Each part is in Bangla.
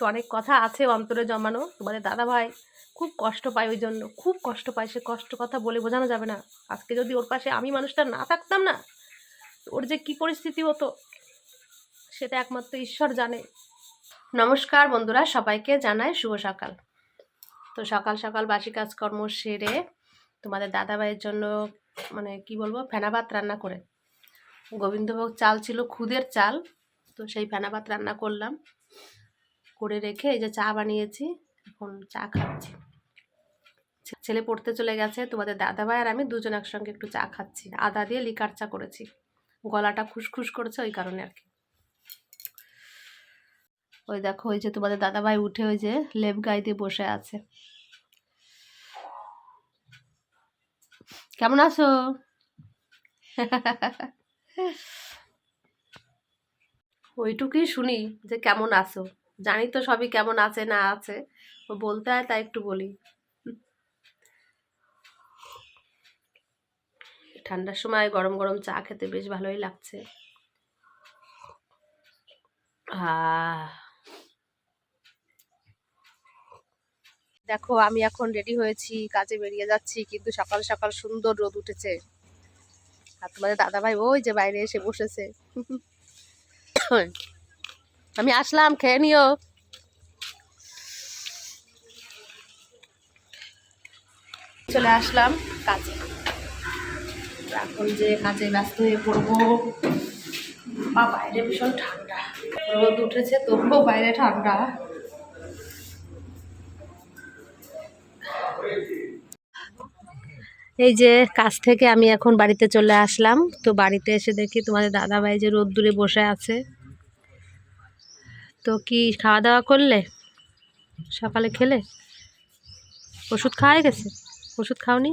তো অনেক কথা আছে অন্তরে জমানো। তোমাদের দাদা ভাই খুব কষ্ট পায় ওই জন্য, খুব কষ্ট পায় সে কষ্ট কথা বলে বোঝানো যাবে না। আজকে যদি ওর পাশে আমি মানুষটা না থাকতাম না ওর যে কি পরিস্থিতি হতো, সেটা একমাত্র ঈশ্বর জানে। নমস্কার বন্ধুরা, সবাইকে জানাই শুভ সকাল। তো সকাল সকাল বাসি কাজকর্ম সেরে তোমাদের দাদাভাইয়ের জন্য মানে কি বলব ফেনা ভাত রান্না করে। গোবিন্দভোগ চাল ছিল খুদের চাল, তো সেই ফেনা ভাত রান্না করলাম। করে রেখে এই যে চা বানিয়েছি, এখন চা খাচ্ছি। ছেলে পড়তে চলে গেছে, তোমাদের দাদা ভাই আর আমি দুজন একসঙ্গে একটু চা খাচ্ছি। আদা দিয়ে লিকার চা করেছি। গলাটা খুসখুস করছে ওই কারণে আর কি। ওই দেখো, ওই যে তোমাদের দাদা ভাই উঠে ওই যে লেপ গায়ে দিয়ে বসে আছে। কেমন আছো? ওইটুকুই শুনি যে কেমন আছো। জানি তো সবই কেমন আছে না আছে। বলতে হয় তাই একটু বলি। ঠান্ডার সময় গরম গরম চা খেতে বেশ ভালোই লাগছে। দেখো, আমি এখন রেডি হয়েছি, কাজে বেরিয়ে যাচ্ছি, কিন্তু সকাল সকাল সুন্দর রোদ উঠেছে। আর তোমাদের দাদা ভাই ওই যে বাইরে এসে বসেছে। আমি আসলাম, খেয়ে নিও। চলে আসলাম কাজে। এখন যে কাজে ব্যস্ত হয়ে পড়ব বা বাইরে ভীষণ ঠান্ডা। রোদ উঠেছে, তবুও বাইরে ঠান্ডা। এই যে কাজ থেকে আমি এখন বাড়িতে চলে আসলাম। তো বাড়িতে এসে দেখি তোমাদের দাদা ভাই যে রোদ দূরে বসে আছে। তো কি খাওয়া দাওয়া করলে? সকালে খেলে? ওষুধ খাওয়া গেছে? ওষুধ খাওনি?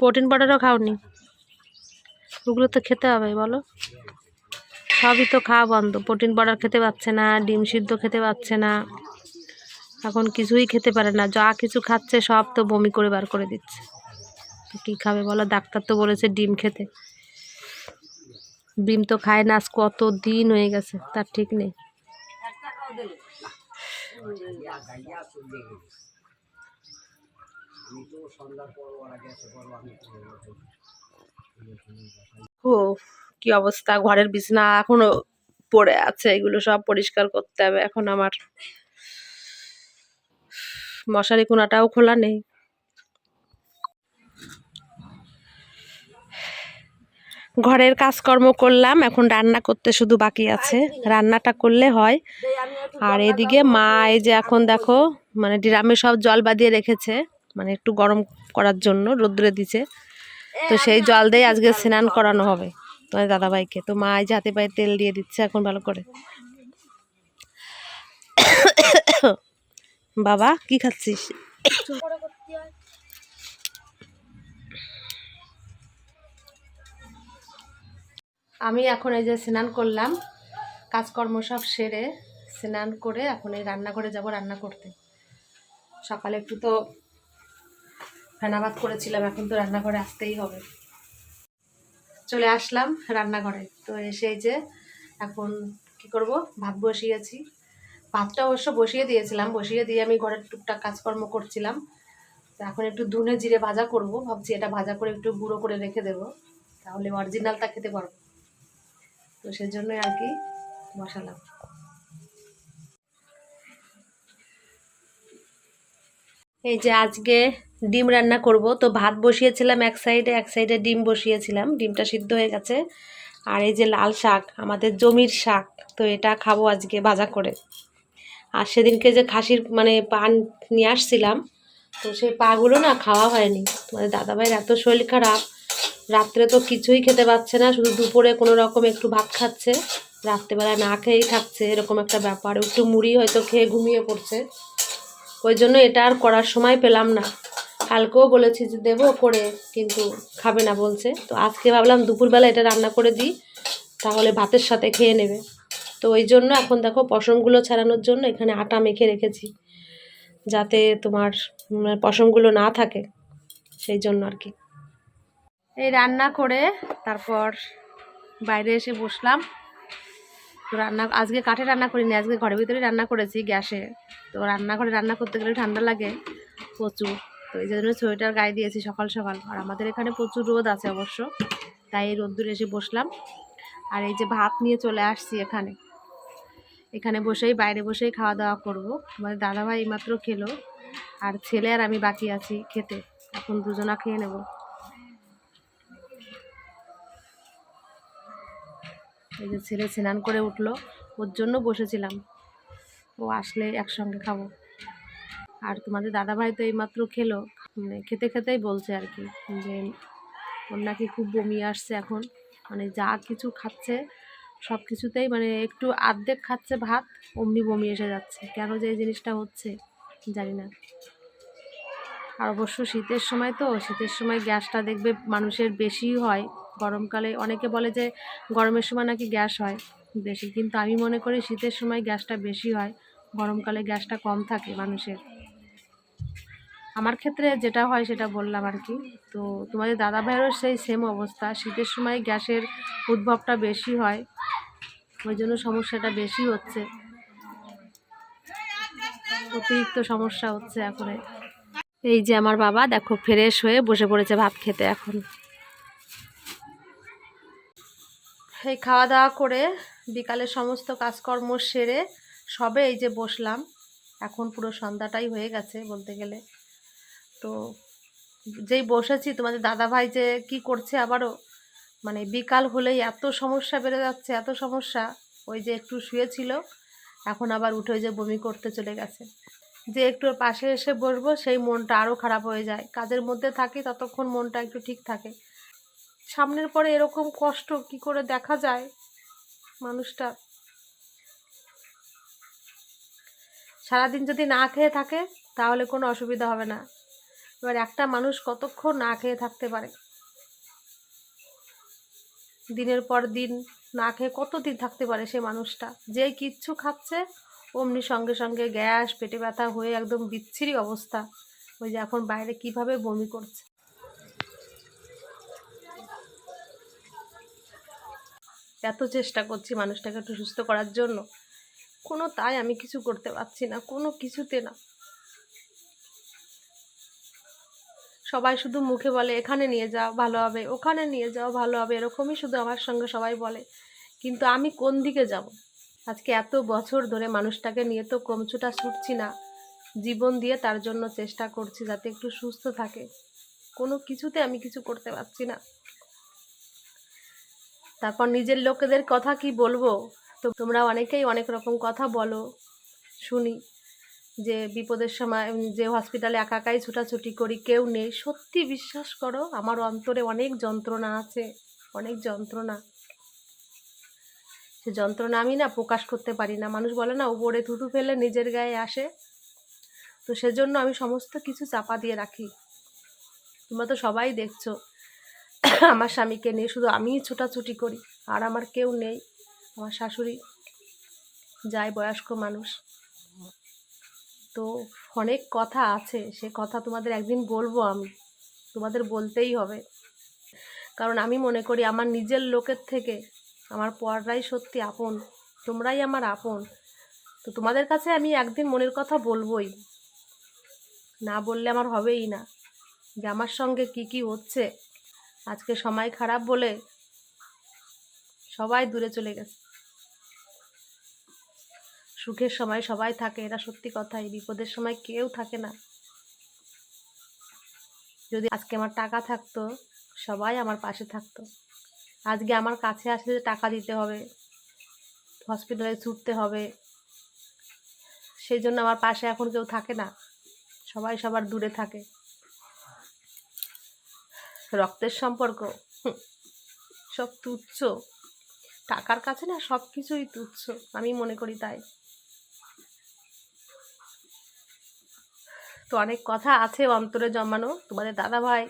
প্রোটিন পাউডারও খাওনি। ওগুলো তো খেতে হবে, বলো। সবই তো খাওয়া বন্ধ। প্রোটিন পাউডার খেতে পাচ্ছে না, ডিম সিদ্ধ খেতে পাচ্ছে না। এখন কিছুই খেতে পারে না। যা কিছু খাচ্ছে সব তো বমি করে বার করে দিচ্ছে। কী খাবে বলো? ডাক্তার তো বলেছে ডিম খেতে। ডিম তো খায় না, আজ কত দিন হয়ে গেছে, তার ঠিক নেই। ও কি অবস্থা, ঘরের বিছনা এখনও পড়ে আছে, এগুলো সব পরিষ্কার করতে হবে এখন আমার। মশারি কোনাটাও খোলা নেই। ঘরের কাজকর্ম করলাম, এখন রান্না করতে শুধু বাকি আছে। রান্নাটা করলে হয়। আর এদিকে মা, এই যে এখন দেখো মানে ড্রামে সব জল বাঁধিয়ে রেখেছে মানে একটু গরম করার জন্য, রোদ্রে দিছে। তো সেই জল দিয়ে আজকে স্নান করানো হবে তোমার দাদাভাইকে। তো মা এই যে হাতে পায়ে তেল দিয়ে দিচ্ছে এখন ভালো করে। বাবা, কি খাচ্ছিস? আমি এখন এই যে স্নান করলাম, কাজকর্ম সব সেরে স্নান করে এখন এই রান্নাঘরে যাব রান্না করতে। সকালে একটু তো ফেনাবাদ করেছিলাম, এখন তো রান্নাঘরে আসতেই হবে। চলে আসলাম রান্নাঘরে। তো এসে যে এখন কি করব? ভাত বসিয়েছি ভাতটা অবশ্য বসিয়ে দিয়েছিলাম, বসিয়ে দিয়ে আমি ঘরের টুকটাক কাজকর্ম করছিলাম। তো এখন একটু ধুনে জিরে ভাজা করব, ভাবছি এটা ভাজা করে একটু গুঁড়ো করে রেখে দেবো, তাহলে অরিজিনালটা খেতে পারব। তো সেজন্যই আর কি বসালাম। এই যে আজকে ডিম রান্না করব, তো ভাত বসিয়েছিলাম এক সাইডে এক সাইডে ডিম বসিয়েছিলাম, ডিমটা সিদ্ধ হয়ে গেছে। আর এই যে লাল শাক, আমাদের জমির শাক, তো এটা খাব আজকে ভাজা করে। আর সেদিনকে যে খাসির মানে পান নিয়ে আসছিলাম, তো সেই পাগুলো না খাওয়া হয়নি। তোমাদের দাদাভাইয়ের এত শরীর খারাপ রাত্রে তো কিছুই খেতে পাচ্ছে না শুধু দুপুরে কোনো রকম একটু ভাত খাচ্ছে রাত্রেবেলা না খেয়েই থাকছে এরকম একটা ব্যাপার। একটু মুড়ি হয়তো খেয়ে ঘুমিয়ে পড়ছে। ওই জন্য এটা আর করার সময় পেলাম না। কালকেও বলেছি যে দেবো করে কিন্তু খাবে না বলছে। তো আজকে ভাবলাম দুপুরবেলা এটা রান্না করে দিই তাহলে ভাতের সাথে খেয়ে নেবে। তো ওই জন্য এখন দেখো পশমগুলো ছাড়ানোর জন্য এখানে আটা মেখে রেখেছি যাতে তোমার উম, পশমগুলো না থাকে সেই জন্য আর কি। এই রান্না করে তারপর বাইরে এসে বসলাম। রান্না, আজকে কাঠে রান্না করিনি, আজকে ঘরের ভিতরে রান্না করেছি গ্যাসে। তো রান্নাঘরে রান্না করতে গেলে ঠান্ডা লাগে প্রচুর। তো এই জন্য সোয়েটার গায়ে দিয়েছি সকাল সকাল। আর আমাদের এখানে প্রচুর রোদ আছে অবশ্য, তাই এই রোদ্দুরে এসে বসলাম। আর এই যে ভাত নিয়ে চলে আসছি এখানে। এখানে বসেই, বাইরে বসেই খাওয়া দাওয়া করব। আমাদের দাদাভাই এইমাত্র খেলো। আর ছেলে আর আমি বাকি আছি খেতে। এখন দুজনা খেয়ে নেব। এই যে ছেলে স্নান করে উঠল, ওর জন্য বসেছিলাম। ও আসলে একসঙ্গে খাব। আর তোমাদের দাদাভাই তো এইমাত্র খেলো। মানে খেতে খেতেই বলছে আর কি, যে ওর নাকি খুব বমি আসছে এখন। মানে যা কিছু খাচ্ছে, সব কিছুতেই মানে একটু আর্ধেক খাচ্ছে ভাত, অমনি বমি এসে যাচ্ছে। কেন যে এই জিনিসটা হচ্ছে, জানি না। আর অবশ্য শীতের সময় তো, শীতের সময় গ্যাসটা দেখবে মানুষের বেশি হয়। গরমকালে অনেকে বলে যে গরমের সময় নাকি গ্যাস হয় বেশি, কিন্তু আমি মনে করি শীতের সময় গ্যাসটা বেশি হয়, গরমকালে গ্যাসটা কম থাকে মানুষের। আমার ক্ষেত্রে যেটা হয় সেটা বললাম আর কি। তো তোমাদের দাদা ভাইয়েরও সেই সেম অবস্থা, শীতের সময় গ্যাসের উদ্ভবটা বেশি হয়, ওই জন্য সমস্যাটা বেশি হচ্ছে। অতিরিক্ত সমস্যা হচ্ছে এখন এই যে আমার বাবা, দেখো ফ্রেশ হয়ে বসে পড়েছে ভাত খেতে এখন। এই খাওয়া দাওয়া করে বিকালে সমস্ত কাজকর্ম সেরে সবে এই যে বসলাম, এখন পুরো সন্ধ্যাটাই হয়ে গেছে বলতে গেলে। তো যেই বসেছি, তোমাদের দাদা ভাই যে কি করছে আবারও মানে বিকাল হলেই এত সমস্যা বেড়ে যাচ্ছে, এত সমস্যা, ওই যে একটু শুয়েছিল, এখন আবার উঠে যে বমি করতে চলে গেছে। যে একটু পাশে এসে বসবো, সেই মনটা আরও খারাপ হয়ে যায়। কাজের মধ্যে থাকি, ততক্ষণ মনটা একটু ঠিক থাকে। সামনের পরে এরকম কষ্ট কি করে দেখা যায় মানুষটা? সারাদিন যদি না খেয়ে থাকে, তাহলে কোনো অসুবিধা হবে না। এবার একটা মানুষ কতক্ষণ না খেয়ে থাকতে পারে? দিনের পর দিন না খেয়ে কতদিন থাকতে পারে সে মানুষটা? যে কিচ্ছু খাচ্ছে, অমনি সঙ্গে সঙ্গে গ্যাস, পেটে ব্যথা হয়ে একদম বিচ্ছিরি অবস্থা। ওই যে এখন বাইরে কীভাবে বমি করছে? এত চেষ্টা করছি মানুষটাকে একটু সুস্থ করার জন্য। কোনো তাই আমি কিছু করতে পারছি না, কোনো কিছুতে না। সবাই শুধু মুখে বলে, এখানে নিয়ে যাও, ভালো হবে। ওখানে নিয়ে যাও, ভালো হবে। এরকমই শুধু আমার সঙ্গে সবাই বলে। কিন্তু আমি কোন দিকে যাব? আজকে এত বছর ধরে মানুষটাকে নিয়ে তো কমছুটা ছুটছি না। জীবন দিয়ে তার জন্য চেষ্টা করছি যাতে একটু সুস্থ থাকে। কোনো কিছুতে আমি কিছু করতে পারছি না। তারপর নিজের লোকেদের কথা কি বলব? তো তোমরা অনেকেই অনেক রকম কথা বলো, শুনি। যে বিপদের সময় যে হসপিটালে একা একাই ছুটাছুটি করি, কেউ নেই। সত্যি বিশ্বাস করো, আমার অন্তরে অনেক যন্ত্রণা আছে, অনেক যন্ত্রণা। সে যন্ত্রণা আমি না প্রকাশ করতে পারি না। মানুষ বলে না, উপরে থুতু ফেলে নিজের গায়ে আসে। তো সেজন্য আমি সমস্ত কিছু চাপা দিয়ে রাখি। তোমরা তো সবাই দেখছ। আমার স্বামীকে নিয়ে শুধু আমিই ছোটাছুটি করি, আর আমার কেউ নেই। আমার শাশুড়ি যায়, বয়স্ক মানুষ। তো অনেক কথা আছে, সে কথা তোমাদের একদিন বলব আমি। তোমাদের বলতেই হবে। কারণ আমি মনে করি আমার নিজের লোকের থেকে আমার পররাই সত্যি আপন, তোমরাই আমার আপন। তো তোমাদের কাছে আমি একদিন মনের কথা বলবোই। না বললে আমার হবেই না। যে আমার সঙ্গে কি কি হচ্ছে আজকে সময় খারাপ বলে সবাই দূরে চলে গেছে। সুখের সময় সবাই থাকে, এটা সত্যি কথাই বিপদের সময় কেউ থাকে না। যদি আজকে আমার টাকা থাকতো, সবাই আমার পাশে থাকতো। আজকে আমার কাছে আসলে টাকা দিতে হবে হসপিটালে ছুটতে হবে, সেই জন্য আমার পাশে এখন কেউ থাকে না। সবাই সবার দূরে থাকে। রক্তের সম্পর্ক সব তুচ্ছ। টাকার কাছে না সব কিছুই তুচ্ছ, আমি মনে করি তাই। তো অনেক কথা আছে অন্তরে জমানো তোমাদের দাদা ভাই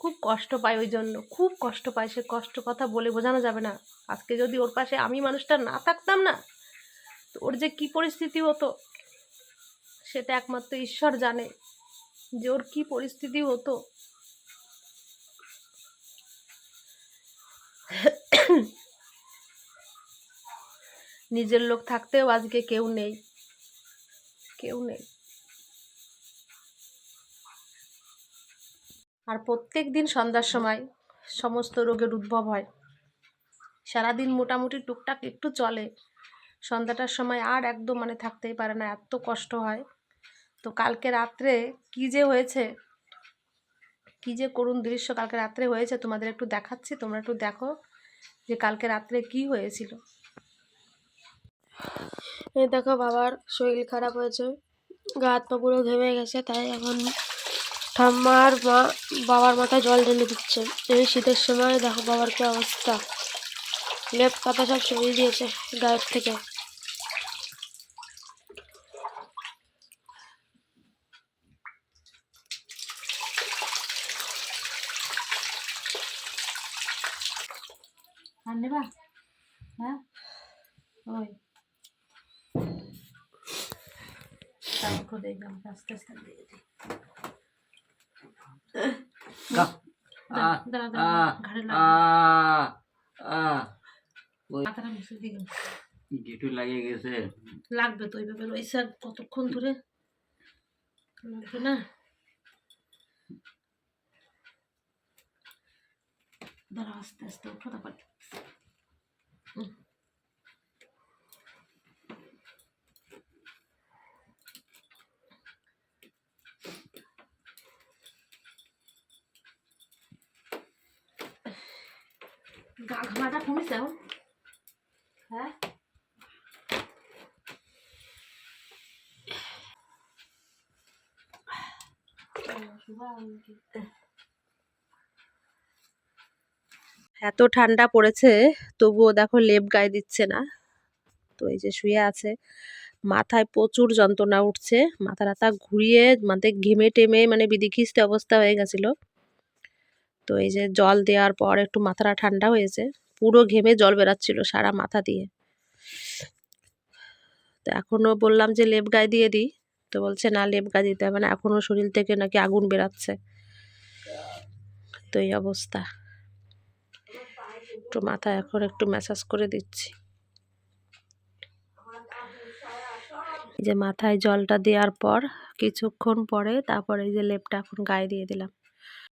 খুব কষ্ট পায় ওই জন্য, খুব কষ্ট পায় সে কষ্ট কথা বলে বোঝানো যাবে না। আজকে যদি ওর পাশে আমি মানুষটা না থাকতাম না, তো ওর যে কি পরিস্থিতি হতো, সেটা একমাত্র ঈশ্বর জানে যে ওর কি পরিস্থিতি হতো। নিজের লোক থাকতেও আজকে কেউ নেই। কেউ নেই। আর প্রত্যেক দিন সন্ধ্যার সময় সমস্ত রোগের উদ্ভব হয়। সারাদিন মোটামুটি টুকটাক একটু চলে। সন্ধ্যাটার সময় আর একদম মানে থাকতেই পারে না, এত কষ্ট হয়। তো কালকে রাত্রে কি যে হয়েছে? কি যে করুণ দৃশ্য কালকে রাত্রে হয়েছে তোমাদের একটু দেখাচ্ছি, তোমরা একটু দেখো যে কালকে রাত্রে কি হয়েছিল। দেখো বাবার শরীর খারাপ হয়েছে। গা হাত পা পুরো ঘেমে গেছে, তাই এখন ঠাম্মার মা বাবার মাথায় জল ঢেলে দিচ্ছে। এই শীতের সময় দেখো বাবার কি অবস্থা। লেপ পাতা সব সরিয়ে দিয়েছে গায়ের থেকে আর নেবা হ্যাঁ ওই তারপর দেখলাম আস্তে আস্তে দিয়ে দিই লাগবে। লাগিয়ে গেছে। তো ওইভাবে রয়েছে আর কতক্ষণ ধরে? লাগবে না? দাঁড়া আস্তে আস্তে ফটাফট। হ্যাঁ? এত ঠান্ডা পড়েছে, তবুও দেখো লেপ গায়ে দিচ্ছে না। তো এই যে শুয়ে আছে, মাথায় প্রচুর যন্ত্রণা উঠছে মাথা টাথা ঘুরিয়ে মানে ঘেমে টেমে মানে বিদিখিস্তে অবস্থা হয়ে গেছিল। তো এই যে জল দেওয়ার পর একটু মাথাটা ঠান্ডা হয়েছে, পুরো ঘেমে জল বেরাচ্ছিল সারা মাথা দিয়ে। তো এখনও বললাম যে লেপ গায়ে দিয়ে দিই, তো বলছে না লেপ গায়ে দিতে হবে না, এখনও শরীর থেকে নাকি আগুন বেরাচ্ছে। তো এই অবস্থা। একটু মাথা এখন একটু ম্যাসাজ করে দিচ্ছি। যে মাথায় জলটা দেওয়ার পর, কিছুক্ষণ পরে তারপরে এই যে লেপটা এখন গায়ে দিয়ে দিলাম।